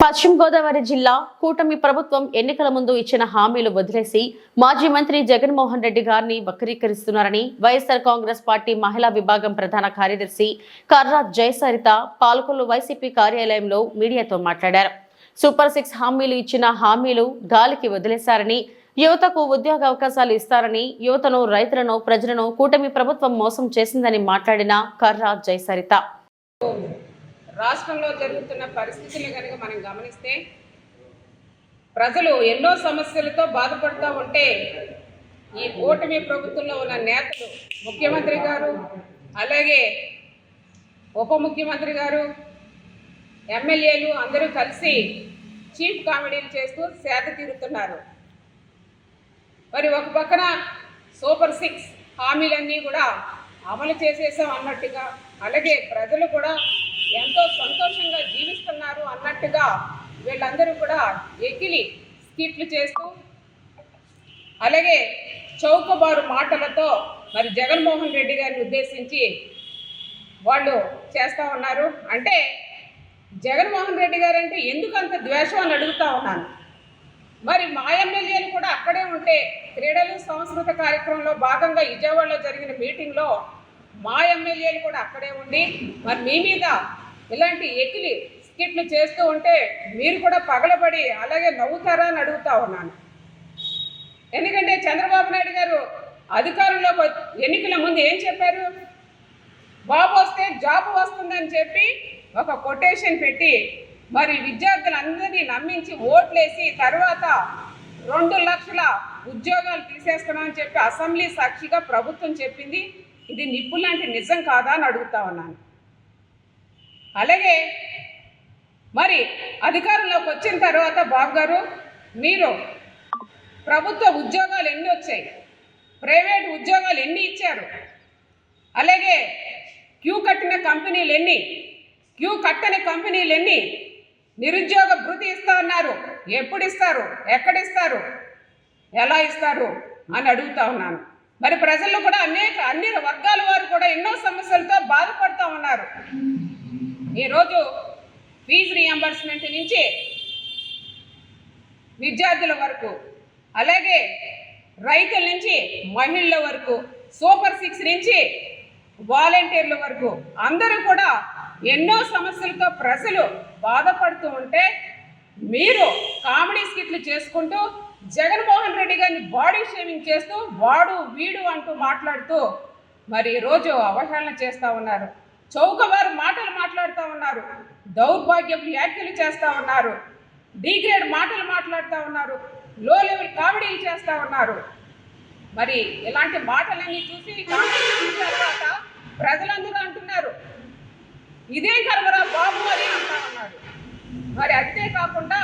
పశ్చిమ గోదావరి జిల్లా కూటమి ప్రభుత్వం ఎన్నికల ముందు ఇచ్చిన హామీలు వదిలేసి మాజీ మంత్రి జగన్మోహన్ రెడ్డి గారిని వక్రీకరిస్తున్నారని వైఎస్ఆర్ కాంగ్రెస్ పార్టీ మహిళా విభాగం ప్రధాన కార్యదర్శి కర్రా జయసరిత పాల్కొల్లు వైసీపీ కార్యాలయంలో మీడియాతో మాట్లాడారు. సూపర్ సిక్స్ హామీలు ఇచ్చిన హామీలు గాలికి వదిలేశారని యువతకు ఉద్యోగ అవకాశాలు ఇస్తారని యువతను రైతులను ప్రజలను కూటమి ప్రభుత్వం మోసం చేసిందని మాట్లాడిన కర్రా జయసరిత. రాష్ట్రంలో జరుగుతున్న పరిస్థితులు కనుక మనం గమనిస్తే ప్రజలు ఎన్నో సమస్యలతో బాధపడుతూ ఉంటే ఈ కూటమి ప్రభుత్వంలో ఉన్న నేతలు ముఖ్యమంత్రి గారు అలాగే ఉప ముఖ్యమంత్రి గారు ఎమ్మెల్యేలు అందరూ కలిసి చీఫ్ కామెడీలు చేస్తూ సేద తీరుతున్నారు. మరి ఒక పక్కన సూపర్ సిక్స్ హామీలన్నీ కూడా అమలు చేసేసాం అన్నట్టుగా అలాగే ప్రజలు కూడా ఎంతో సంతోషంగా జీవిస్తున్నారు అన్నట్టుగా వీళ్ళందరూ కూడా ఎగిలి స్కిట్లు చేస్తూ అలాగే చౌకబారు మాటలతో మరి జగన్మోహన్ రెడ్డి గారిని ఉద్దేశించి వాళ్ళు చేస్తూ ఉన్నారు. అంటే జగన్మోహన్ రెడ్డి గారు అంటే ఎందుకు అంత ద్వేషం అని అడుగుతా ఉన్నాను. మరి మా ఎమ్మెల్యేలు కూడా అక్కడే ఉంటే క్రీడలు సంస్కృత కార్యక్రమంలో భాగంగా విజయవాడలో జరిగిన మీటింగ్లో మా ఎమ్మెల్యేలు కూడా అక్కడే ఉండి మరి మీ మీద ఇలాంటి ఎకిలి స్కిట్లు చేస్తూ ఉంటే మీరు కూడా పగలబడి అలాగే నవ్వుతారా అని అడుగుతా ఉన్నాను. ఎందుకంటే చంద్రబాబు నాయుడు గారు అధికారంలోకి ఎన్నికల ముందు ఏం చెప్పారు? బాబు వస్తే జాబ్ వస్తుందని చెప్పి ఒక కొటేషన్ పెట్టి మరి విద్యార్థులందరినీ నమ్మించి ఓట్లేసి తర్వాత రెండు లక్షల ఉద్యోగాలు తీసేస్తున్నామని చెప్పి అసెంబ్లీ సాక్షిగా ప్రభుత్వం చెప్పింది. ఇది నిప్పు లాంటి నిజం కాదా అని అడుగుతా ఉన్నాను. అలాగే మరి అధికారంలోకి వచ్చిన తర్వాత బాబు గారు మీరు ప్రభుత్వ ఉద్యోగాలు ఎన్ని వచ్చాయి? ప్రైవేట్ ఉద్యోగాలు ఎన్ని ఇచ్చారు? అలాగే క్యూ కట్టిన కంపెనీలు ఎన్ని? క్యూ కట్టని కంపెనీలు ఎన్ని? నిరుద్యోగ భృతి ఇస్తా ఉన్నారు ఎప్పుడు ఇస్తారు? ఎక్కడిస్తారు ఎలా ఇస్తారు? అని అడుగుతా ఉన్నాను. మరి ప్రజల్లో కూడా అనేక అన్ని వర్గాల వారు కూడా ఎన్నో సమస్యలతో బాధపడుతూ ఉన్నారు. ఈరోజు ఫీజు రియంబర్స్మెంట్ నుంచి విద్యార్థుల వరకు అలాగే రైతుల నుంచి మహిళల వరకు సూపర్ సిక్స్ నుంచి వాలంటీర్ల వరకు అందరూ కూడా ఎన్నో సమస్యలతో ప్రజలు బాధపడుతూ ఉంటే మీరు కామెడీ స్కిట్లు చేసుకుంటూ జగన్మోహన్ రెడ్డి గారిని బాడీ షేవింగ్ చేస్తూ వాడు వీడు అంటూ మాట్లాడుతూ మరి ఈరోజు అవహేళన చేస్తూ ఉన్నారు. చౌకవారు మాటలు మాట్లాడుతూ ఉన్నారు. దౌర్భాగ్యపు వ్యాఖ్యలు చేస్తూ ఉన్నారు. డిగ్రేడ్ మాటలు మాట్లాడుతూ ఉన్నారు. లో లెవెల్ కామెడీలు చేస్తూ ఉన్నారు. మరి ఇలాంటి మాటలన్నీ చూసి తర్వాత ప్రజలందరూ అంటున్నారు. ఇదే కర్మరా బాబు అని అంటా ఉన్నాడు మరి అంతేకాకుండా